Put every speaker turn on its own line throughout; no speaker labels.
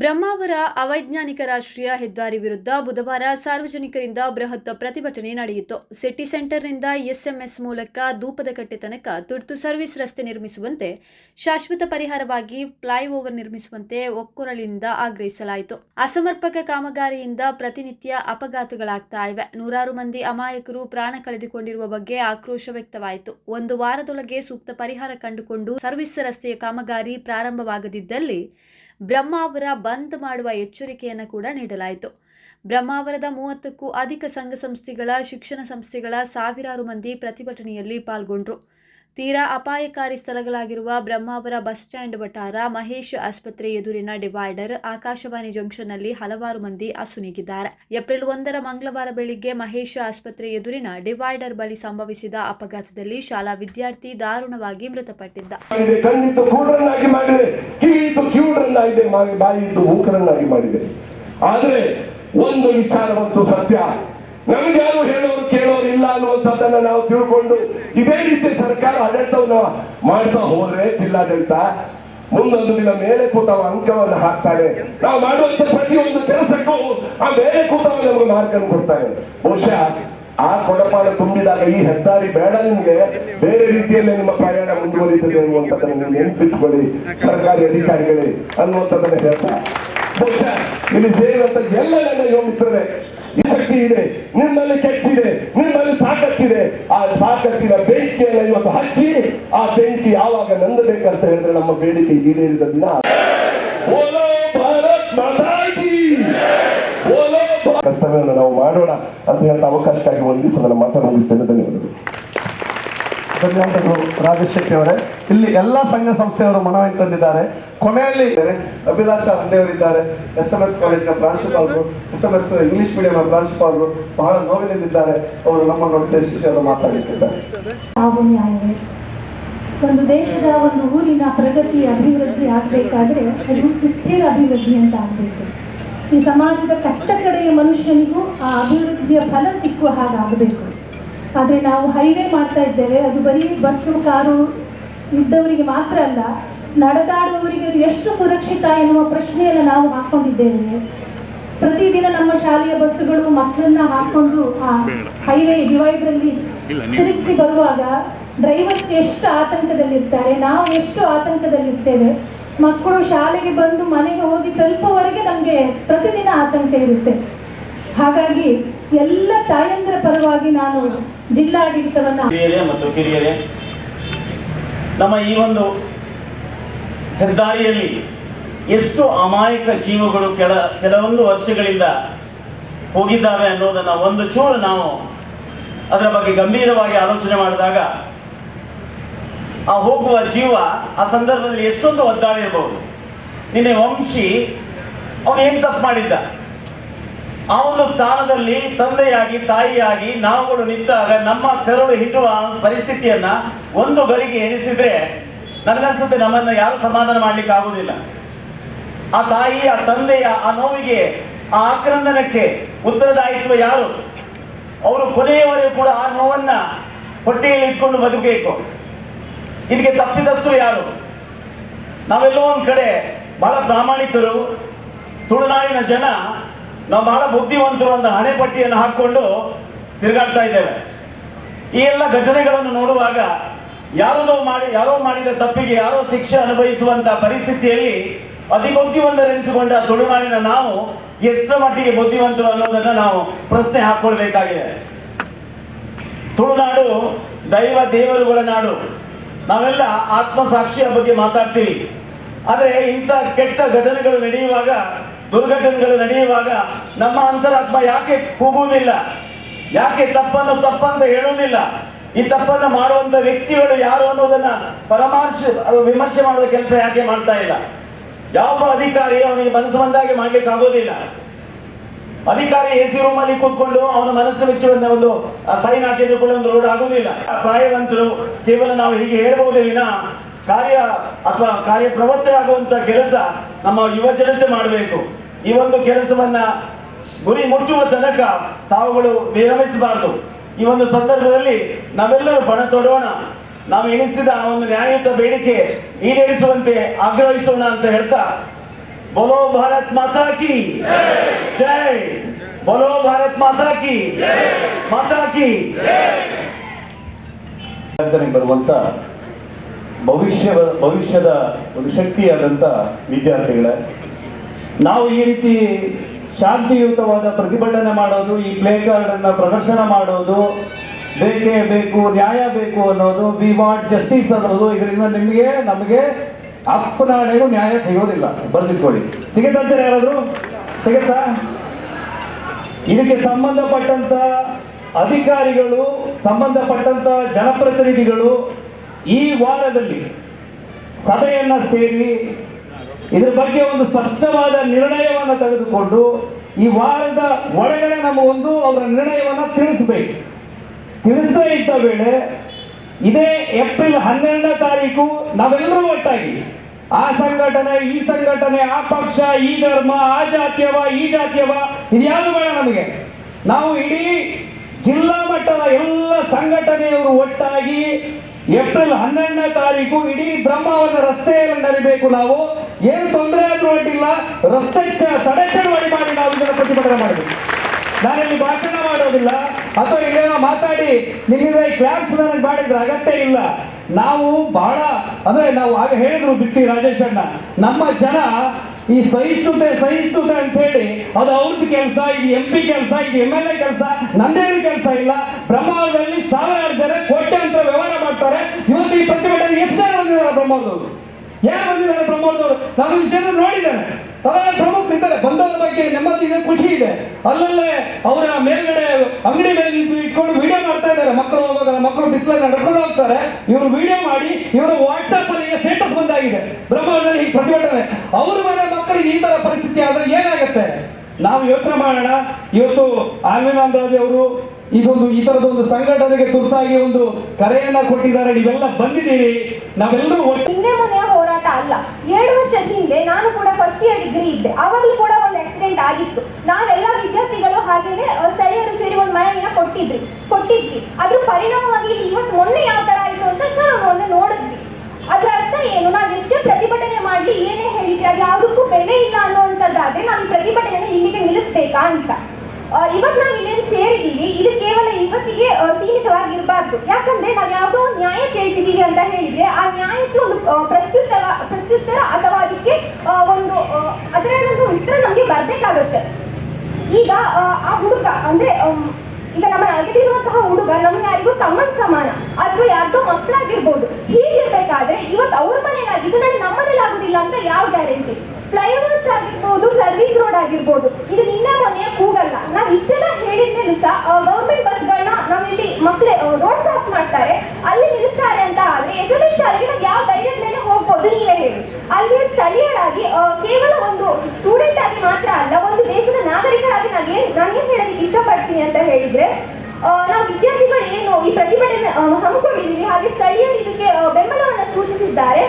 ಬ್ರಹ್ಮಾವರ ಅವೈಜ್ಞಾನಿಕ ರಾಷ್ಟ್ರೀಯ ಹೆದ್ದಾರಿ ವಿರುದ್ಧ ಬುಧವಾರ ಸಾರ್ವಜನಿಕರಿಂದ ಬೃಹತ್ ಪ್ರತಿಭಟನೆ ನಡೆಯಿತು. ಸಿಟಿ ಸೆಂಟರ್ನಿಂದ ಎಸ್ಎಂಎಸ್ ಮೂಲಕ ದೂಪದಕಟ್ಟೆ ತನಕ ತುರ್ತು ಸರ್ವಿಸ್ ರಸ್ತೆ ನಿರ್ಮಿಸುವಂತೆ, ಶಾಶ್ವತ ಪರಿಹಾರವಾಗಿ ಫ್ಲೈಓವರ್ ನಿರ್ಮಿಸುವಂತೆ ಒಕ್ಕೊರಳಿನಿಂದ ಆಗ್ರಹಿಸಲಾಯಿತು. ಅಸಮರ್ಪಕ ಕಾಮಗಾರಿಯಿಂದ ಪ್ರತಿನಿತ್ಯ ಅಪಘಾತಗಳಾಗ್ತಾ ಇವೆ. ನೂರಾರು ಮಂದಿ ಅಮಾಯಕರು ಪ್ರಾಣ ಕಳೆದುಕೊಂಡಿರುವ ಬಗ್ಗೆ ಆಕ್ರೋಶ ವ್ಯಕ್ತವಾಯಿತು. ಒಂದು ವಾರದೊಳಗೆ ಸೂಕ್ತ ಪರಿಹಾರ ಕಂಡುಕೊಂಡು ಸರ್ವಿಸ್ ರಸ್ತೆಯ ಕಾಮಗಾರಿ ಪ್ರಾರಂಭವಾಗದಿದ್ದಲ್ಲಿ ಬ್ರಹ್ಮಾವರ ಬಂದ್ ಮಾಡುವ ಎಚ್ಚರಿಕೆಯನ್ನು ಕೂಡ ನೀಡಲಾಯಿತು. ಬ್ರಹ್ಮಾವರದ ಮೂವತ್ತಕ್ಕೂ ಅಧಿಕ ಸಂಘ ಸಂಸ್ಥೆಗಳ, ಶಿಕ್ಷಣ ಸಂಸ್ಥೆಗಳ ಸಾವಿರಾರು ಮಂದಿ ಪ್ರತಿಭಟನೆಯಲ್ಲಿ ಪಾಲ್ಗೊಂಡ್ರು. ತೀರಾ ಅಪಾಯಕಾರಿ ಸ್ಥಳಗಳಾಗಿರುವ ಬ್ರಹ್ಮಾವರ ಬಸ್ ಸ್ಟ್ಯಾಂಡ್ ವಟಾರ ಮಹೇಶ್ ಆಸ್ಪತ್ರೆ ಎದುರಿನ ಡಿವೈಡರ್ ಆಕಾಶವಾಣಿ ಜಂಕ್ಷನ್ನಲ್ಲಿ ಹಲವಾರು ಮಂದಿ ಅಸುನೀಗಿದ್ದಾರೆ ಏಪ್ರಿಲ್ ಒಂದರ ಮಂಗಳವಾರ ಬೆಳಿಗ್ಗೆ ಮಹೇಶ್ ಆಸ್ಪತ್ರೆ ಎದುರಿನ ಡಿವೈಡರ್ ಬಳಿ ಸಂಭವಿಸಿದ ಅಪಘಾತದಲ್ಲಿ ಶಾಲಾ ವಿದ್ಯಾರ್ಥಿ ದಾರುಣವಾಗಿ ಮೃತಪಟ್ಟಿದ್ದ.
ಆದರೆ ಒಂದು ವಿಚಾರ ಮತ್ತು ಸತ್ಯ. ನಮ್ಗೆ ಯಾರು ಹೇಳೋರು ಕೇಳೋರು ಇಲ್ಲ ಅನ್ನುವಂಥದ್ದನ್ನ ನಾವು ತಿಳ್ಕೊಂಡು ಇದೇ ರೀತಿ ಸರ್ಕಾರ ಆಡಳಿತವನ್ನ ಮಾಡ್ತಾ ಹೋದ್ರೆ ಜಿಲ್ಲಾಡಳಿತ ಮುಂದೊಂದು ದಿನ ಮೇಲೆ ಕೂತವ ಅಂಕವನ್ನು ಹಾಕ್ತಾರೆ ನಾವು ಮಾಡುವಂತ ಪ್ರತಿಯೊಂದು ಕೆಲಸಕ್ಕೂ ಆ ಮೇಲೆ ಕೂತವ ನಮಗೆ ಮಾರ್ಕನ್ನು ಕೊಡ್ತಾರೆ ಬಹುಶಃ ಆ ಕೊಡಪಾಡ ತುಂಬಿದಾಗ ಈ ಹೆದ್ದಾರಿ ಬೇಡ ನಿಮ್ಗೆ. ಬೇರೆ ರೀತಿಯಲ್ಲಿ ನಿಮ್ಮ ಪ್ರಯಾಣ ಮುಂದುವರಿತದೆ ಅನ್ನುವಂಥದ್ದನ್ನು ನೀವು ನೆನಪಿಟ್ಕೊಳ್ಳಿ. ಸರ್ಕಾರಿ ಅಧಿಕಾರಿಗಳೇ ಅನ್ನುವಂಥದ್ದನ್ನ ಹೇಳ್ತಾ. ಬಹುಶಃ ಇಲ್ಲಿ ಸೇರಿದಂತ ಎಲ್ಲ ನನ್ನ ಶಕ್ತಿ ಇದೆ, ನಿಮ್ಮಲ್ಲಿ ಕೆಚ್ಚಿದೆ ನಿಮ್ಮಲ್ಲಿ ತಾಕತ್ತಿದೆ. ಆ ತಾಕತ್ತಿನ ಬೆಂಕಿಯನ್ನು ಇವತ್ತು ಹಚ್ಚಿ, ಆ ಬೆಂಕಿ ಯಾವಾಗ ನಂದಬೇಕಂತ ಹೇಳಿದ್ರೆ ನಮ್ಮ ಬೇಡಿಕೆ ಈಡೇರಿದ ದಿನ. ಕರ್ತವ್ಯವನ್ನು ನಾವು ಮಾಡೋಣ ಅಂತ ಹೇಳ್ತಾ ಅವಕಾಶಕ್ಕಾಗಿ ಒಂದಿವಸ ನನ್ನ ಮಾತನಾಡಿಸ್ತೇನೆ ಧನ್ಯವಾದಗಳು.
ಧನ್ಯವಾದಗಳು ರಾಜಶೆಟ್ಟಿ ಶೆಟ್ಟಿ ಅವರೇ. ಇಲ್ಲಿ ಎಲ್ಲ ಸಂಘ ಸಂಸ್ಥೆಯವರು ಮನವಿ ತಂದಿದ್ದಾರೆ. ಕೊನೆಯಲ್ಲಿ ಅಭಿಲಾಷ ಅಂದೇವರಿದ್ದಾರೆ ಎಸ್ ಎಂ ಎಸ್ ಕಾಲೇಜಿನ ಪ್ರಾಂಶುಪಾಲರು S M S English medium ಪ್ರಾಂಶುಪಾಲರು ಬಹಳ ನೋವಿನಲ್ಲಿದ್ದಾರೆ. ಅವರು ನಮ್ಮನ್ನು ಉದ್ದೇಶಿಸಿ
ಮಾತಾಡಿದ್ದಾರೆ. ಒಂದು ದೇಶದ ಒಂದು ಊರಿನ ಪ್ರಗತಿ ಅಭಿವೃದ್ಧಿ ಆಗಬೇಕಾದ್ರೆ ಅದು ಸುಸ್ಥಿರ ಅಭಿವೃದ್ಧಿ ಅಂತ ಆಗಬೇಕು. ಈ ಸಮಾಜದ ಕಟ್ಟ ಕಡೆಯ ಮನುಷ್ಯನಿಗೂ ಆ ಅಭಿವೃದ್ಧಿಯ ಫಲ ಸಿಕ್ಕುವ ಹಾಗಾಗಬೇಕು. ಆದರೆ ನಾವು ಹೈವೇ ಮಾಡ್ತಾ ಇದ್ದೇವೆ. ಅದು ಬರೀ ಬಸ್ಸು ಕಾರು ಇದ್ದವರಿಗೆ ಮಾತ್ರ ಅಲ್ಲ ನಡೆದಾಡುವವರಿಗೆ ಎಷ್ಟು ಸುರಕ್ಷಿತ ಎನ್ನುವ ಪ್ರಶ್ನೆಯನ್ನು ನಾವು ಹಾಕ್ಕೊಂಡಿದ್ದೇವೆ. ಪ್ರತಿದಿನ ನಮ್ಮ ಶಾಲೆಯ ಬಸ್ಸುಗಳು ಮಕ್ಕಳನ್ನ ಹಾಕೊಂಡು ಆ ಹೈವೇ ಡಿವೈಡ್ರಲ್ಲಿ ತಿರುಗಿಸಿ ಬರುವಾಗ ಡ್ರೈವರ್ಸ್ ಎಷ್ಟು ಆತಂಕದಲ್ಲಿರ್ತಾರೆ ನಾವು ಎಷ್ಟು ಆತಂಕದಲ್ಲಿರ್ತೇವೆ. ಮಕ್ಕಳು ಶಾಲೆಗೆ ಬಂದು ಮನೆಗೆ ಹೋಗಿ ತಲುಪುವವರೆಗೆ ನಮಗೆ ಪ್ರತಿದಿನ ಆತಂಕ ಇರುತ್ತೆ. ಹಾಗಾಗಿ ಎಲ್ಲ ತಾಯಂದ್ರ ಪರವಾಗಿ ನಾನು ಜಿಲ್ಲಾಡಳಿತವನ್ನ
ಮತ್ತು ಕಿರಿಯರೇ, ನಮ್ಮ ಈ ಒಂದು ಹೆದ್ದಾರಿಯಲ್ಲಿ ಎಷ್ಟು ಅಮಾಯಕ ಜೀವಗಳು ಕೆಲ ಕೆಲವೊಂದು ವರ್ಷಗಳಿಂದ ಹೋಗಿದ್ದಾವೆ ಅನ್ನೋದನ್ನ ಒಂದು ಚೂರು ನಾವು ಅದರ ಬಗ್ಗೆ ಗಂಭೀರವಾಗಿ ಆಲೋಚನೆ ಮಾಡಿದಾಗ ಆ ಹೋಗುವ ಜೀವ ಆ ಸಂದರ್ಭದಲ್ಲಿ ಎಷ್ಟೊಂದು ಒದ್ದಾಡಿರಬಹುದು ನಿನ್ನೆ ವಂಶಿ, ಅವನು ಏನು ತಪ್ಪು ಮಾಡಿದ್ದ? ಆ ಒಂದು ಸ್ಥಾನದಲ್ಲಿ ತಂದೆಯಾಗಿ, ತಾಯಿಯಾಗಿ ನಾವುಗಳು ನಿಂತಾಗ ನಮ್ಮ ಕರುಳು ಹಿಡುವ ಪರಿಸ್ಥಿತಿಯನ್ನ ಒಂದು ಗಳಿಗೆ ಎಣಿಸಿದ್ರೆ ನನಗನ್ಸುತ್ತೆ ನಮ್ಮನ್ನ ಯಾರು ಸಮಾಧಾನ ಮಾಡ್ಲಿಕ್ಕೆ ಆಗುದಿಲ್ಲ. ಆ ತಾಯಿ, ಆ ತಂದೆಯ ಆ ನೋವಿಗೆ, ಆ ಆಕ್ರಂದನಕ್ಕೆ ಉತ್ತರದಾಯಿತ್ವ ಯಾರು? ಅವರು ಕೊನೆಯವರೆಗೂ ಕೂಡ ಆ ನೋವನ್ನ ಹೊಟ್ಟೆಯಲ್ಲಿ ಇಟ್ಕೊಂಡು ಬದುಕಬೇಕು. ಇದಕ್ಕೆ ತಪ್ಪಿದಷ್ಟು ಯಾರು? ನಾವೆಲ್ಲೋ ಒಂದ್ ಕಡೆ ಬಹಳ ಪ್ರಾಮಾಣಿಕರು, ತುಳುನಾಡಿನ ಜನ ನಾವು ಬಹಳ ಬುದ್ಧಿವಂತರು ಅಂತ ಹಣೆಪಟ್ಟಿಯನ್ನು ಹಾಕೊಂಡು ತಿರುಗಾಡ್ತಾ ಇದ್ದೇವೆ. ಈ ಎಲ್ಲ ಘಟನೆಗಳನ್ನು ನೋಡುವಾಗ ಯಾರದೋ ಮಾಡಿ, ಯಾರೋ ಮಾಡಿದ ತಪ್ಪಿಗೆ ಯಾರೋ ಶಿಕ್ಷೆ ಅನುಭವಿಸುವಂತ ಪರಿಸ್ಥಿತಿಯಲ್ಲಿ ಅತಿ ಬುದ್ಧಿವಂತರೆನಿಸಿಕೊಂಡ ತುಳುನಾಡಿನ ನಾವು ಎಷ್ಟರ ಮಟ್ಟಿಗೆ ಬುದ್ಧಿವಂತರು ಅನ್ನೋದನ್ನ ನಾವು ಪ್ರಶ್ನೆ ಹಾಕೊಳ್ಬೇಕಾಗಿದೆ ತುಳುನಾಡು ದೈವ ದೇವರುಗಳ ನಾಡು. ನಾವೆಲ್ಲ ಆತ್ಮಸಾಕ್ಷಿಯ ಬಗ್ಗೆ ಮಾತಾಡ್ತೀವಿ. ಆದರೆ ಇಂಥ ಕೆಟ್ಟ ಘಟನೆಗಳು ನಡೆಯುವಾಗ ದುರ್ಘಟನೆಗಳು ನಡೆಯುವಾಗ ನಮ್ಮ ಅಂತರಾತ್ಮ ಯಾಕೆ ಕೂಗುವುದಿಲ್ಲ? ಯಾಕೆ ತಪ್ಪನ್ನು ತಪ್ಪಂತ ಹೇಳುವುದಿಲ್ಲ? ಈ ತಪ್ಪನ್ನು ಮಾಡುವಂತ ವ್ಯಕ್ತಿಗಳು ಯಾರು ಅನ್ನೋದನ್ನ ಪರಮಾಂಶ ಅದು ವಿಮರ್ಶೆ ಮಾಡುವ ಕೆಲಸ ಯಾಕೆ ಮಾಡ್ತಾ ಇಲ್ಲ? ಯಾವ ಅಧಿಕಾರಿ ಅವನಿಗೆ ಮನಸ್ಸು ಬಂದಾಗೆ ಮಾಡ್ಲಿಕ್ಕೆ ಆಗೋದಿಲ್ಲ? ಅಧಿಕಾರಿ ಎ ಸಿ ರೂಮ್ ಕೂತ್ಕೊಂಡು ಅವನ ಮನಸ್ಸು ಮೆಚ್ಚುವಂತ ಒಂದು ಸೈನ್ ಹಾಕಿದ್ರು ಕೂಡ ಒಂದು ರೋಡ್ ಆಗುದಿಲ್ಲ. ಪ್ರಾಯವಂತರು ಕೇವಲ ನಾವು ಹೀಗೆ ಹೇಳಬಹುದಿಲ್ಲ ಕಾರ್ಯ ಅಥವಾ ಕಾರ್ಯ ಪ್ರವೃತ್ತಿ ಆಗುವಂತ ಕೆಲಸ ನಮ್ಮ ಯುವ ಜನತೆ ಮಾಡಬೇಕು. ಈ ಒಂದು ಕೆಲಸವನ್ನ ಗುರಿ ಮುಟ್ಟುವ ತನಕ ತಾವುಗಳು ವಿರಮಿಸಬಾರದು. ಈ ಒಂದು ಸಂದರ್ಭದಲ್ಲಿ ನಾವೆಲ್ಲರೂ ಪಣ ತೊಡೋಣ. ನಾವು ಎಣಿಸಿದ ಆ ಒಂದು ನ್ಯಾಯಯುತ ಬೇಡಿಕೆ ಈಡೇರಿಸುವಂತೆ ಆಗ್ರಹಿಸೋಣ ಅಂತ ಹೇಳ್ತಾ, ಬೋಲೋ ಭಾರತ್ ಮಾತಾಕಿ ಜೈ! ಬೋಲೋ ಭಾರತ್ ಮಾತಾ ಕಿ ಮಾತಾ
ಕಿ ಬರುವಂತ ಭವಿಷ್ಯದ ಭವಿಷ್ಯದ ಒಂದು ಶಕ್ತಿಯಾದಂತ ವಿದ್ಯಾರ್ಥಿಗಳೇ ನಾವು ಈ ರೀತಿ ಶಾಂತಿಯುತವಾದ ಪ್ರತಿಭಟನೆ ಮಾಡೋದು, ಈ ಪ್ಲೇ ಕಾರ್ಡ್ ಅನ್ನ ಪ್ರದರ್ಶನ ಮಾಡೋದು, ಬೇಕೇ ಬೇಕು, ನ್ಯಾಯ ಬೇಕು ಅನ್ನೋದು ವಿ ವಾಂಟ್ ಜಸ್ಟಿಸ್ ಅನ್ನೋದು, ಇದರಿಂದ ನಿಮಗೆ, ನಮಗೆ ಅಪ್ಪನಾಣೆಗೂ ನ್ಯಾಯ ಸಿಗೋದಿಲ್ಲ. ಬರೆದಿಟ್ಕೊಳ್ಳಿ. ಸಿಗುತ್ತಂತಾರೆ ಯಾರಾದ್ರು? ಸಿಗುತ್ತಾ? ಇದಕ್ಕೆ ಸಂಬಂಧಪಟ್ಟಂತ ಅಧಿಕಾರಿಗಳು, ಸಂಬಂಧಪಟ್ಟಂತ ಜನಪ್ರತಿನಿಧಿಗಳು ಈ ವಾರದಲ್ಲಿ ಸಭೆಯನ್ನ ಸೇರಿ ಇದ್ರ ಬಗ್ಗೆ ಒಂದು ಸ್ಪಷ್ಟವಾದ ನಿರ್ಣಯವನ್ನು ತೆಗೆದುಕೊಂಡು ಈ ವಾರದ ಒಳಗಡೆ ನಮ್ಮ ಒಂದು ಅವರ ನಿರ್ಣಯವನ್ನು ತಿಳಿಸಬೇಕು. ತಿಳಿಸದೇ ಇದ್ದ ವೇಳೆ ಇದೇ ಏಪ್ರಿಲ್ ಹನ್ನೆರಡನೇ ತಾರೀಕು ನಾವೆಲ್ಲರೂ ಒಟ್ಟಾಗಿ ಆ ಸಂಘಟನೆ, ಈ ಸಂಘಟನೆ, ಆ ಪಕ್ಷ, ಈ ಧರ್ಮ, ಆ ಜಾತಿಯವ, ಈ ಜಾತಿಯವ ಇದ್ಯಾವುದು ಬೇಡ ನಮಗೆ. ನಾವು ಇಡೀ ಜಿಲ್ಲಾ ಮಟ್ಟದ ಎಲ್ಲ ಸಂಘಟನೆಯವರು ಒಟ್ಟಾಗಿ ಏಪ್ರಿಲ್ ಹನ್ನೆರಡನೇ ತಾರೀಕು ಇಡೀ ಬ್ರಹ್ಮಾವರ ರಸ್ತೆಯಲ್ಲಿ ನಡಿಬೇಕು ನಾವು. ಏನು ತೊಂದರೆ ಆದ್ರೂ ಅಡ್ಡಿಲ್ಲ ರಸ್ತೆ ತಡೆ ಚಳವಳಿ ಮಾಡಿ ನಾವು ಇದನ್ನು ಪ್ರತಿಭಟನೆ ಮಾಡಬೇಕು ನಾನಿಲ್ಲಿ ಭಾಷಣ ಮಾಡೋದಿಲ್ಲ. ಅಥವಾ ಇಲ್ಲೇನೋ ಮಾತಾಡಿ, ನಿಮ್ಮಿಂದ ಕ್ಲಾಸ್ ನನಗೆ ಮಾಡಿದ್ರೆ ಅಗತ್ಯ ಇಲ್ಲ. ನಾವು ಬಹಳ ಅಂದ್ರೆ ನಾವು ಆಗ ಹೇಳಿದ್ರು ಬಿಟ್ಟಿ ರಾಜೇಶ್ ಅಣ್ಣ ನಮ್ಮ ಜನ ಈ ಸಹಿಷ್ಣುತೆ ಸಹಿಷ್ಣುತೆ ಅಂತ ಹೇಳಿ ಅದು ಅವ್ರದ್ದು ಕೆಲಸ, ಇದು ಎಂ ಪಿ ಕೆಲಸ, ಇದು ಎಂ ಎಲ್ ಎ ಕೆಲಸ ನಂದೇನು ಕೆಲಸ ಇಲ್ಲ. ಬ್ರಹ್ಮಾವರದಲ್ಲಿ ಸಾವಿರಾರು ಜನ ಅಂತ ವ್ಯವಹಾರ ಮಾಡ್ತಾರೆ. ಇವತ್ತು ಈ ಪ್ರತಿಭಟನೆ ಎಷ್ಟು ಜನ ಬಂದಿದ್ದಾರೆ ಬ್ರಹ್ಮಾವರದವರು ಯಾರು ಬಂದಿದ್ದಾರೆ ಬ್ರಹ್ಮಾವರದವರು ನಾನು ವಿಷಯನ ನೋಡಿದ್ದಾರೆ ಸಾವಿರ ಪ್ರಮುಖ ಇದ್ದಾರೆ. ಬಂದವರ ಬಗ್ಗೆ ನೆಮ್ಮದಿ ಇದೆ, ಖುಷಿ ಇದೆ. ಅಲ್ಲಲ್ಲೇ ಅವರ ಮೇಲ್ಗಡೆ ಅಂಗಡಿ ಮೇಲೆ ಇಟ್ಕೊಂಡು ವಿಡಿಯೋ ಮಾಡ್ತಾ ಇದ್ದಾರೆ. ಮಕ್ಕಳು ಹೋಗೋದಲ್ಲ ಮಕ್ಕಳು ಬಿಸಿಲಲ್ಲಿ ನಡ್ಕೊಂಡು ಹೋಗ್ತಾರೆ. ಇವರು ವಿಡಿಯೋ ಮಾಡಿ, ಇವರು ವಾಟ್ಸ್ಆಪ್ ಅಲ್ಲಿ ಈಗ ಬ್ರಹ್ಮಾಂಡದಲ್ಲಿ ಹೀಗೆ ಪ್ರತಿಭಟನೆ. ಅವ್ರ ಮನೆ ಮಕ್ಕಳಿಗೆ ಈ ತರ ಪರಿಸ್ಥಿತಿ ಆದ್ರೆ ಏನಾಗುತ್ತೆ? ನಾವು ಯೋಚನೆ ಮಾಡೋಣ. ಇವತ್ತು ಅಂದಾಜಿ ಅವರು ಇದೊಂದು, ಈ ತರದೊಂದು ಸಂಘಟನೆಗೆ ತುರ್ತಾಗಿ ಒಂದು ಕರೆಯನ್ನ ಕೊಟ್ಟಿದ್ದಾರೆ. ನೀವೆಲ್ಲ ಬಂದಿದ್ದೀರಿ. ನಾವೆಲ್ಲರೂ
ಹಿಂದೆ ಮನೆಯ ಹೋರಾಟ ಅಲ್ಲ. ಎರಡು ವರ್ಷದ ಹಿಂದೆ ನಾನು ಕೂಡ ಫಸ್ಟ್ ಇಯರ್ ಡಿಗ್ರಿ ಇದ್ದೆ. ಅವಾಗಲೂ ಕೂಡ ಒಂದು ಆಕ್ಸಿಡೆಂಟ್ ಆಗಿತ್ತು. ನಾವೆಲ್ಲ ವಿದ್ಯಾರ್ಥಿಗಳು ಹಾಗೇನೆ ಸ್ಥಳೀಯರು ಸೇರಿ ಒಂದು ಮನೆಯನ್ನ ಕೊಟ್ಟಿದ್ರಿ. ಕೊಟ್ಟಿದ್ವಿ. ಅದ್ರ ಪರಿಣಾಮವಾಗಿ ಇವತ್ತು ಮೊನ್ನೆ ಯಾವ ತರ ಆಯ್ತು ಅಂತ ಸಹ ನಾವು ಮೊನ್ನೆ ನೋಡಿದ್ವಿ ಅದ್ರ ಅರ್ಥ ಏನು? ನಾವು ಎಷ್ಟೇ ಪ್ರತಿಭಟನೆ ಮಾಡಲಿ ಏನೇ ಹೇಳಿದ್ರೆ ಅದು ಯಾವುದಕ್ಕೂ ಬೆಲೆ ಇಲ್ಲ ಅನ್ನುವಂಥದ್ದಾದ್ರೆ ನಾವು ಈ ಪ್ರತಿಭಟನೆಯನ್ನು ಇಲ್ಲಿಗೆ ನಿಲ್ಲಿಸ್ಬೇಕಾ ಅಂತ. ಇವತ್ತು ನಾವು ಇಲ್ಲೇನು ಸೇರಿದ್ದೀವಿ ಇದು ಕೇವಲ ಇವತ್ತಿಗೆ ಸೀಮಿತವಾಗಿರಬಾರ್ದು. ಯಾಕಂದ್ರೆ ನಾವು ಯಾವುದೋ ಒಂದು ನ್ಯಾಯ ಕೇಳ್ತಿದ್ದೀವಿ ಅಂತ ಹೇಳಿದ್ರೆ ಆ ನ್ಯಾಯಕ್ಕೆ ಒಂದು ಪ್ರತ್ಯುತ್ತರ ಪ್ರತ್ಯುತ್ತರ ಅಥವಾ ಅದಕ್ಕೆ ಒಂದು ಅದರ ಒಂದು ಉತ್ತರ ನಮಗೆ ಬರ್ಬೇಕಾಗುತ್ತೆ. ಈಗ ಆ, ಹುಡುಗ ಅಂದ್ರೆ ಈಗ ನಮ್ಮ ಅಗದಿರುವಂತಹ ಹುಡುಗ ನಮ್ಗೆ ಯಾರಿಗೂ ತಮ್ಮನ್ ಸಮಾನ ಅಥವಾ ಯಾರ್ದೋ ಮಕ್ಕಳಾಗಿರ್ಬೋದು. ಹೀಗಿರ್ಬೇಕಾದ್ರೆ ಇವತ್ತು ಅವ್ರ ಮನೇಲಾಗಿದ್ದು ನಾಳೆ ನಮ್ಮ ಮನೇಲಿ ಆಗುದಿಲ್ಲ ಅಂತ ಯಾವ ಗ್ಯಾರಂಟಿ ಫ್ಲೈಓವರ್ಸ್ ಆಗಿರ್ಬೋದು ಸರ್ವಿಸ್ ರೋಡ್ ಆಗಿರ್ಬೋದು. ಇದು ನಿನ್ನ ಮನೆಯ ಕೂಗಲ್ಲ. ನಾವು ಇಷ್ಟೆಲ್ಲ ಹೇಳಿದ್ಮೇಲೂ ಸಹ ಗೌರ್ಮೆಂಟ್ ಬಸ್ಗಳನ್ನ ನಾವಿಲ್ಲಿ ಮಕ್ಕಳ ರೋಡ್ ಕ್ರಾಸ್ ಮಾಡ್ತಾರೆ. ಅಲ್ಲಿ ನಿಲ್ಲಿಸ್ತಾರೆ ಅಂತ ಆದ್ರೆ ಎಸ್ ಎಸ್ ಶಾಲೆಗೆ ನಾವು ಯಾವ ಧೈರ್ಯದ ಮೇಲೆ ಹೋಗ್ಬೋದು ನೀವೇ ಹೇಳಿ. ಅಲ್ಲಿ ಸ್ಥಳೀಯರಾಗಿ ಕೇವಲ ಒಂದು ಸ್ಟೂಡೆಂಟ್ ಆಗಿ ಮಾತ್ರ ಅಲ್ಲ, ಒಂದು ದೇಶದ ನಾಗರಿಕರಾಗಿ ನಾನು ಏನ್ ನಾನು ಏನ್ ಹೇಳೋದಕ್ಕೆ ಇಷ್ಟಪಡ್ತೀನಿ ಅಂತ ಹೇಳಿದ್ರೆ ನಾವು ಏನು ಈ ಪ್ರತಿಭಟನೆ ಹಮ್ಮಿಕೊಂಡಿದ್ದೀವಿ. ಹಾಗೆ ಸ್ಥಳೀಯರು ಇದಕ್ಕೆ ಬೆಂಬಲವನ್ನು ಸೂಚಿಸಿದ್ದಾರೆ.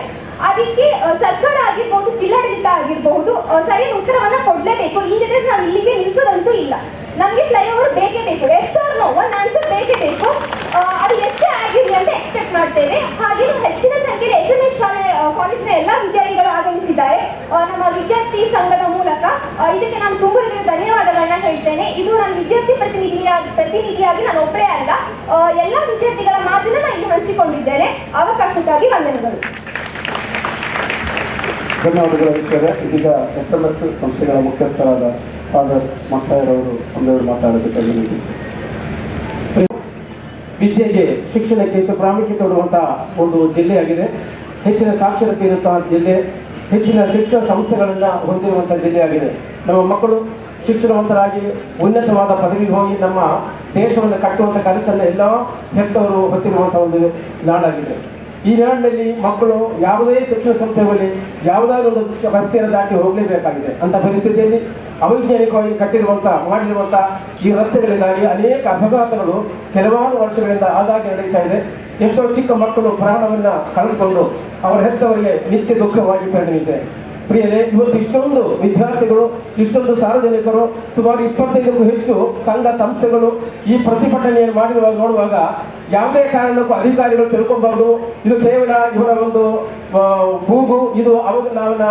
ಅದಕ್ಕೆ ಸರ್ಕಾರ ಆಗಿರ್ಬೋದು, ಜಿಲ್ಲಾಡಳಿತ ಆಗಿರ್ಬಹುದು ಸರಿಯಾದ ಉತ್ತರವನ್ನ ಕೊಡ್ಲೇಬೇಕು. ಇಲ್ಲದ್ರೆ ನಾವು ಇಲ್ಲಿಗೆ ನಿಲ್ಸೋದಂತೂ ಇಲ್ಲ. ನಮಗೆ ಫ್ಲೈಓವರ್ ಬೇಕೇ ಬೇಕು. ಎಸ್ ಆರ್ ನೋ ಒಂದು ಆನ್ಸರ್ ಬೇಕೇ ಬೇಕು. ಅದು ಎಷ್ಟೇ ಆಗಿರಲಿ ಅಂತ ಎಕ್ಸ್ಪೆಕ್ಟ್ ಮಾಡ್ತೇವೆ. ಹಾಗೆ ಹೆಚ್ಚಿನ ಸಂಖ್ಯೆಯಲ್ಲಿ ಎಸ್ ಎಂ ಎಸ್ ಶಾಲೆ ಕಾಲೇಜಿನ ಎಲ್ಲ ವಿದ್ಯಾರ್ಥಿಗಳು ಆಗಮಿಸಿದ್ದಾರೆ. ನಮ್ಮ ವಿದ್ಯಾರ್ಥಿ ಸಂಘದ ಮೂಲಕ ಇದಕ್ಕೆ ನಾನು ಹೇಳ್ತೇನೆ. ಇದು ನನ್ನ ವಿದ್ಯಾರ್ಥಿ ಪ್ರತಿನಿಧಿಯಾಗಿ ಪ್ರತಿನಿಧಿಯಾಗಿ ನಾನು ಒಬ್ಬರೇ ಅಲ್ಲ. ಎಲ್ಲ ವಿದ್ಯಾರ್ಥಿಗಳ ಮಾತಿನ ನಾನು ಇಲ್ಲಿ ಹಂಚಿಕೊಂಡಿದ್ದೇನೆ. ಅವಕಾಶಕ್ಕಾಗಿ ವಂದನೆಗಳು.
ಧನ್ಯವಾದಗಳು ಅಧ್ಯಕ್ಷರೇ ಇದೀಗ ಎಸ್ ಎಂ ಎಸ್ ಸಂಸ್ಥೆಗಳ ಮುಖ್ಯಸ್ಥರಾದ ಫಾದರ್ ಮತ್ತಾಯರವರು ಒಂದೆರಡು ಮಾತಾಡಬೇಕಾಗಿ
ವಿದ್ಯೆಗೆ ಶಿಕ್ಷಣಕ್ಕೆ ಹೆಚ್ಚು ಪ್ರಾಮುಖ್ಯತೆ ಕೊಡುವಂತಹ ಒಂದು ಜಿಲ್ಲೆಯಾಗಿದೆ. ಹೆಚ್ಚಿನ ಸಾಕ್ಷರತೆ ಇರುವಂತಹ ಜಿಲ್ಲೆ ಹೆಚ್ಚಿನ ಶಿಕ್ಷಣ ಸಂಸ್ಥೆಗಳನ್ನ ಹೊಂದಿರುವಂತಹ ಜಿಲ್ಲೆಯಾಗಿದೆ. ನಮ್ಮ ಮಕ್ಕಳು ಶಿಕ್ಷಣವಂತರಾಗಿ ಉನ್ನತವಾದ ಪದವಿಗೆ ಹೋಗಿ ನಮ್ಮ ದೇಶವನ್ನು ಕಟ್ಟುವಂತ ಕನಸನ್ನು ಎಲ್ಲ ಹೆತ್ತವರು ಹೊತ್ತಿರುವಂತಹ ಒಂದು ನಾಡಾಗಿದೆ ಈ ನಾಡಿನಲ್ಲಿ ಮಕ್ಕಳು ಯಾವುದೇ ಶಿಕ್ಷಣ ಸಂಸ್ಥೆಗಳಲ್ಲಿ ಯಾವುದಾದ್ರೂ ಒಂದು ರಸ್ತೆಯನ್ನು ದಾಟಿ ಹೋಗಲೇಬೇಕಾಗಿದೆ ಅಂತ ಪರಿಸ್ಥಿತಿಯಲ್ಲಿ ಅವೈಜ್ಞಾನಿಕವಾಗಿ ಕಟ್ಟಿರುವಂತ, ಮಾಡಿರುವಂತ ಈ ರಸ್ತೆಗಳಿಂದಾಗಿ ಅನೇಕ ಅಪಘಾತಗಳು ಕೆಲವಾರು ವರ್ಷಗಳಿಂದ ಆಗಾಗ ನಡೀತಾ ಇದೆ. ಎಷ್ಟೋ ಚಿಕ್ಕ ಮಕ್ಕಳು ಪ್ರಾಣವನ್ನ ಕಳೆದುಕೊಂಡು ಅವರ ಹೆತ್ತವರಿಗೆ ನಿತ್ಯ ದುಃಖವಾಗಿ ಪರಿಣಮಿಸಿದೆ
ಪ್ರಿಯರೇ, ಇವತ್ತು ಇಷ್ಟೊಂದು ವಿದ್ಯಾರ್ಥಿಗಳು, ಇಷ್ಟೊಂದು ಸಾರ್ವಜನಿಕರು, ಸುಮಾರು ಇಪ್ಪತ್ತೈದಕ್ಕೂ ಹೆಚ್ಚು ಸಂಘ ಸಂಸ್ಥೆಗಳು ಈ ಪ್ರತಿಭಟನೆಯನ್ನು ಮಾಡಿರುವಾಗ ನೋಡುವಾಗ ಯಾವುದೇ ಕಾರಣಕ್ಕೂ ಅಧಿಕಾರಿಗಳು ತಿಳ್ಕೊಬಾರ್ದು ಇದು ಕೇವಲ ಇವರ ಒಂದು ಕೂಗು ಇದು ಅವಾಗ ನಾವನ್ನ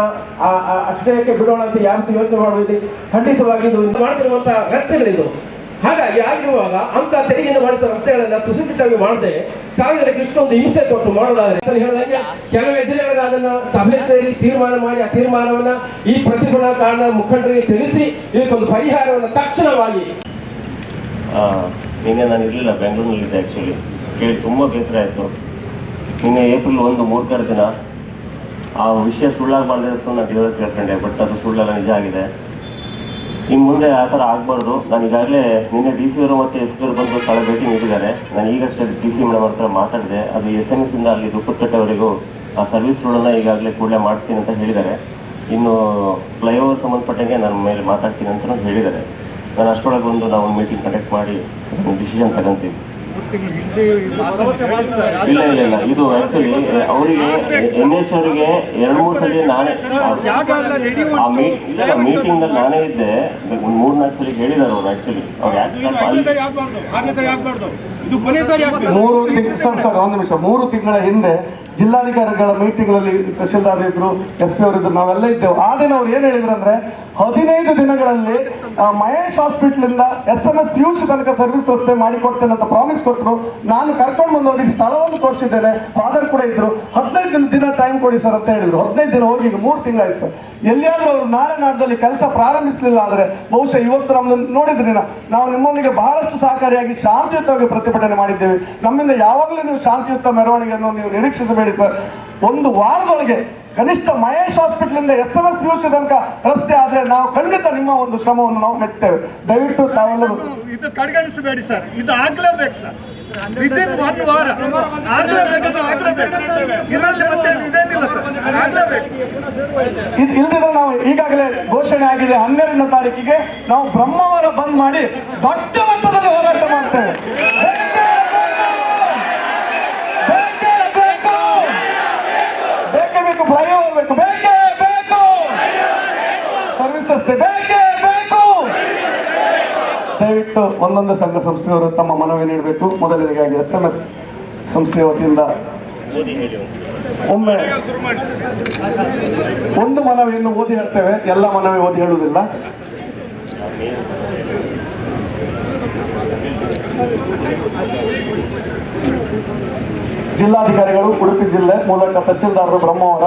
ಅಷ್ಟೇಕ್ಕೆ ಬಿಡೋಣ ಅಂತ ಯಾವ ರೀತಿ ಯೋಚನೆ ಮಾಡುವುದು ಖಂಡಿತವಾಗಿ ಇದು ಮಾಡ್ತಿರುವಂತಹ ರಸ್ತೆಗಳಿದು ಹಾಗಾಗಿ ಆಗಿರುವಾಗ ಅಂತ ತೆರಿಗೆಯಿಂದ ಮಾಡಿದ ರಸ್ತೆಗಳನ್ನ ಸುಸಜ್ಜಿತವಾಗಿ ಮಾಡದೆ ಸಾರ್ವಜನಿಕ ಇಷ್ಟೊಂದು ಹಿಂಸೆ ಕೊಟ್ಟು ಮಾಡೋದಾದ್ರೆ ಹೇಳಿದಂಗೆ ಕೆಲವೇ ದಿನಗಳಲ್ಲಿ ಅದನ್ನ ಸಭೆ ಸೇರಿ ತೀರ್ಮಾನ ಮಾಡಿ ಆ ತೀರ್ಮಾನವನ್ನ ಈ ಪ್ರತಿಭಟನಾಕಾರಣ ಮುಖಂಡರಿಗೆ ತಿಳಿಸಿ ಇದಕ್ಕೊಂದು ಪರಿಹಾರವನ್ನು ತಕ್ಷಣವಾಗಿ
ನಿನ್ನೆ ನಾನು ಇರಲಿಲ್ಲ ಬೆಂಗಳೂರಿನಲ್ಲಿದ್ದೆ ಆ್ಯಕ್ಚುಲಿ ಕೇಳಿ ತುಂಬ ಬೇಸರ ಆಯಿತು. ನಿನ್ನೆ ಏಪ್ರಿಲ್ ಒಂದು ಮೂರ್ಕರ ದಿನ. ಆ ವಿಷಯ ಸುಳ್ಳಾಗಬಾರ್ದು ಅಂತ ನಾನು ದೇವರ ಕೇಳ್ಕೊಂಡೆ ಬಟ್ ಅದು ಸುಳ್ಳಲ್ಲ, ನಿಜ ಆಗಿದೆ. ಇನ್ನು ಮುಂದೆ ಆ ಥರ ಆಗಬಾರ್ದು. ನಾನು ಈಗಾಗಲೇ ನಿನ್ನೆ ಡಿ ಸಿ ಅವರು ಮತ್ತು ಎಸ್ ಪಿ ಅವರು ಬಂದು ಸ್ಥಳ ಭೇಟಿ ನೀಡಿದ್ದಾರೆ. ನಾನು ಈಗಷ್ಟೇ ಡಿ ಸಿ ಮೇಡಮ್ ಹತ್ರ ಮಾತಾಡಿದೆ. ಅದು ಎಸ್ ಎಂ ಎಸ್ ಇಂದ ಅಲ್ಲಿ ದುಪ್ಪತ್ತಟ್ಟೆವರೆಗೂ ಆ ಸರ್ವಿಸ್ ರೋಡನ್ನು ಈಗಾಗಲೇ ಕೂಡಲೇ ಮಾಡ್ತೀನಿ ಅಂತ ಹೇಳಿದ್ದಾರೆ. ಇನ್ನು ಫ್ಲೈಓವರ್ ಸಂಬಂಧಪಟ್ಟಂಗೆ ನನ್ನ ಮೇಲೆ ಮಾತಾಡ್ತೀನಿ ಅಂತ ಹೇಳಿದ್ದಾರೆ. ನಾನು ಅಷ್ಟರೊಳಗೆ ಒಂದು ನಾವು ಮೀಟಿಂಗ್ ಕಂಡಕ್ಟ್ ಮಾಡಿ ಡಿಸಿಷನ್ ತಗೊಂತೀವಿ. ಇಲ್ಲ ಇಲ್ಲ ಇಲ್ಲ. ಇದು ಆಕ್ಚುಲಿ ಅವರಿಗೆ ಎಚ್ ಅವರಿಗೆ ಎರಡು ಮೂರು ಸಲ ನಾನೇ ಆ ಇಲ್ಲ ಮೀಟಿಂಗ್ನಲ್ಲಿ ನಾನೇ ಇದ್ದೆ. ಒಂದು ಮೂರ್ನಾಲ್ಕು ಸಲ ಹೇಳಿದಾರೆ ಅವ್ರು ಆಕ್ಚುಲಿ ಅವ್ರು ಯಾಕೆ
ಮೂರು ಸರ್ ಸರ್, ಒಂದು ನಿಮಿಷ. ಮೂರು ತಿಂಗಳ ಹಿಂದೆ ಜಿಲ್ಲಾಧಿಕಾರಿಗಳ ಮೀಟಿಂಗ್ಗಳಲ್ಲಿ ತಹಶೀಲ್ದಾರ್ ಇದ್ರು ಎಸ್ ಪಿ ಅವರಿದ್ರು ನಾವೆಲ್ಲ ಇದ್ದೆವು. ಆ ದಿನ ಅವ್ರು ಏನ್ ಹೇಳಿದ್ರು ಅಂದ್ರೆ, ಹದಿನೈದು ದಿನಗಳಲ್ಲಿ ಮಹೇಶ್ ಹಾಸ್ಪಿಟಲ್ ಇಂದ ಎಸ್ ಎಂ ಎಸ್ ಪಿಯೂಷ್ ತನಕ ಸರ್ವಿಸ್ ರಸ್ತೆ ಮಾಡಿಕೊಡ್ತೇನೆ ಅಂತ ಪ್ರಾಮಿಸ್ ಕೊಟ್ಟರು ನಾನು ಕರ್ಕೊಂಡು ಬಂದು ಅವ್ರಿಗೆ ಸ್ಥಳವನ್ನು ತೋರಿಸಿದ್ದೇನೆ. ಫಾದರ್ ಕೂಡ ಇದ್ರು. ಹದಿನೈದು ದಿನ ದಿನ ಟೈಮ್ ಕೊಡಿ ಸರ್ ಅಂತ ಹೇಳಿದ್ರು. ಹದಿನೈದು ದಿನ ಹೋಗಿ ಈಗ ಮೂರು ತಿಂಗಳಾಯ್ತು ಸರ್. ಎಲ್ಲಿಯಾದ್ರೂ ಅವರು ನಾಳೆ ನಾಡದಲ್ಲಿ ಕೆಲಸ ಪ್ರಾರಂಭಿಸಲಿಲ್ಲ ಆದ್ರೆ ಬಹುಶಃ ಇವತ್ತು ನಮ್ಮನ್ನು ನೋಡಿದ್ರಿ ನಾವು ನಿಮ್ಮೊಂದಿಗೆ ಬಹಳಷ್ಟು ಸಹಕಾರಿಯಾಗಿ ಶಾಂತಿಯುತವಾಗಿ ಪ್ರತಿಭಟನೆ ಮಾಡಿದ್ದೇವೆ. ನಮ್ಮಿಂದ ಯಾವಾಗಲೂ ನೀವು ಶಾಂತಿಯುತ ಮೆರವಣಿಗೆಯನ್ನು ನೀವು ನಿರೀಕ್ಷಿಸಬೇಡಿ ಸರ್. ಒಂದು ವಾರದೊಳಗೆ ಕನಿಷ್ಠ ಮಹೇಶ್ ಹಾಸ್ಪಿಟಲ್ ಇಂದ ಎಸ್ ಎಂ ಎಸ್ ಪಿ ತನಕ ರಸ್ತೆ ಆದ್ರೆ ನಾವು ಖಂಡಿತ ನಿಮ್ಮ ಒಂದು ಶ್ರಮವನ್ನು ನಾವು ಮೆಚ್ಚುತ್ತೇವೆ. ದಯವಿಟ್ಟು ತಾವೆಲ್ಲರೂ
ಇದು ಕಡೆಗಣಿಸಬೇಡಿ ಸರ್. ಇದು ಆಗ್ಲೇಬೇಕು ಸರ್. ವಿದಿನ್ ಒನ್ ವಾರ. ಆಗ್ಲೇಬೇಕಂದ್ರೆ ಆಗ್ಲೇಬೇಕು. ಇದರಲ್ಲಿ ಮತ್ತೆ ಇದೇನಿಲ್ಲ ಸರ್. ಆಗ್ಲೇಬೇಕು.
ಇದು ಇಲ್ದಿದ್ರೆ ನಾವು ಈಗಾಗಲೇ ಘೋಷಣೆ ಆಗಿದೆ ಹನ್ನೆರಡನೇ ತಾರೀಕಿಗೆ. ನಾವು ಬ್ರಹ್ಮವಾರ ಬಂದ್ ಮಾಡಿ ದೊಡ್ಡ ಮಟ್ಟದಲ್ಲಿ ಹೋರಾಟ ಮಾಡ್ತೇವೆ ಬೇಕೇ ಬೇಕು! ಬೇಕೇ ಬೇಕು ಫ್ಲೈಓವರ್ ಬೇಕು, ಬೇಕೇ ಬೇಕು. ಸರ್ವಿಸ್ ರಸ್ತೆ ಬೇಕೇ ಬೇಕು. ದಯವಿಟ್ಟು ಒಂದೊಂದು ಸಂಘ ಸಂಸ್ಥೆಯವರು ತಮ್ಮ ಮನವಿ ನೀಡಬೇಕು. ಮೊದಲನೇದಾಗಿ ಎಸ್ ಎಂ ಎಸ್ ಸಂಸ್ಥೆಯ ವತಿಯಿಂದ ಒಮ್ಮೆ ಒಂದು ಮನವಿಯನ್ನು ಓದಿ ಹೇಳ್ತೇವೆ. ಎಲ್ಲ ಮನವಿ ಓದಿ ಹೇಳುವುದಿಲ್ಲ. ಜಿಲ್ಲಾಧಿಕಾರಿಗಳು, ಉಡುಪಿ ಜಿಲ್ಲೆ ಮೂಲಕ ತಹಸೀಲ್ದಾರರು ಬ್ರಹ್ಮಾವರ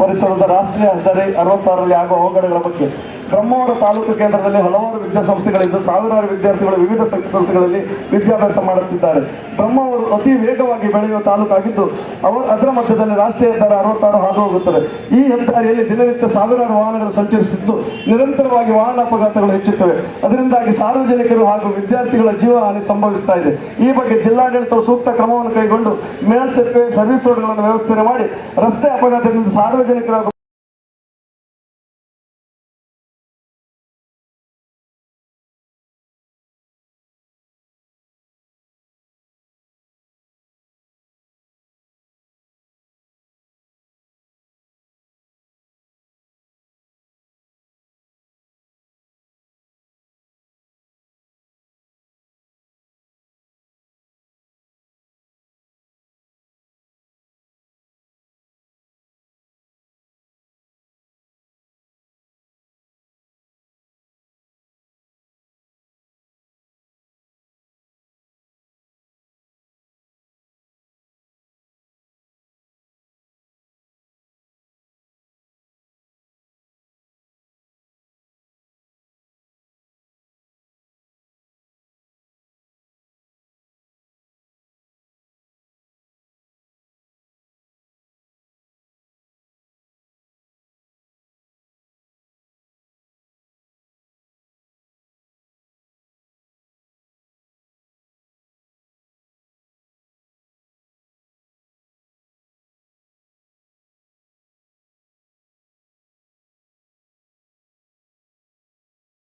ಪರಿಸರದ ರಾಷ್ಟ್ರೀಯ ಹೆದ್ದಾರಿ ಅರವತ್ತಾರರಲ್ಲಿ ಆಗುವ ಅವಘಡಗಳ ಬಗ್ಗೆ. ಬ್ರಹ್ಮಾವರ ತಾಲೂಕು ಕೇಂದ್ರದಲ್ಲಿ ಹಲವಾರು ವಿದ್ಯಾಸಂಸ್ಥೆಗಳಿದ್ದು ಸಾವಿರಾರು ವಿದ್ಯಾರ್ಥಿಗಳು ವಿವಿಧ ಸಂಸ್ಥೆಗಳಲ್ಲಿ ವಿದ್ಯಾಭ್ಯಾಸ ಮಾಡುತ್ತಿದ್ದಾರೆ. ಬ್ರಹ್ಮಾವರು ಅತಿ ವೇಗವಾಗಿ ಬೆಳೆಯುವ ತಾಲೂಕಾಗಿದ್ದು, ಅವರು ಅದರ ಮಧ್ಯದಲ್ಲಿ ರಾಷ್ಟ್ರೀಯ ಹೆದ್ದಾರಿ ಅರವತ್ತಾರು ಹಾದು ಹೋಗುತ್ತದೆ ಈ ಹೆದ್ದಾರಿಯಲ್ಲಿ ದಿನನಿತ್ಯ ಸಾವಿರಾರು ವಾಹನಗಳು ಸಂಚರಿಸುತ್ತಿದ್ದು, ನಿರಂತರವಾಗಿ ವಾಹನ ಅಪಘಾತಗಳು ಹೆಚ್ಚುತ್ತವೆ. ಅದರಿಂದಾಗಿ ಸಾರ್ವಜನಿಕರು ಹಾಗೂ ವಿದ್ಯಾರ್ಥಿಗಳ ಜೀವ ಹಾನಿ ಸಂಭವಿಸ್ತಾ ಇದೆ. ಈ ಬಗ್ಗೆ ಜಿಲ್ಲಾಡಳಿತವು ಸೂಕ್ತ ಕ್ರಮವನ್ನು ಕೈಗೊಂಡು ಮೇಲ್ಸೇತುವೆ ಸರ್ವಿಸ್ ರೋಡ್ಗಳನ್ನು ವ್ಯವಸ್ಥೆ ಮಾಡಿ ರಸ್ತೆ ಅಪಘಾತದಿಂದ ಸಾರ್ವಜನಿಕರ ಹಾಗೂ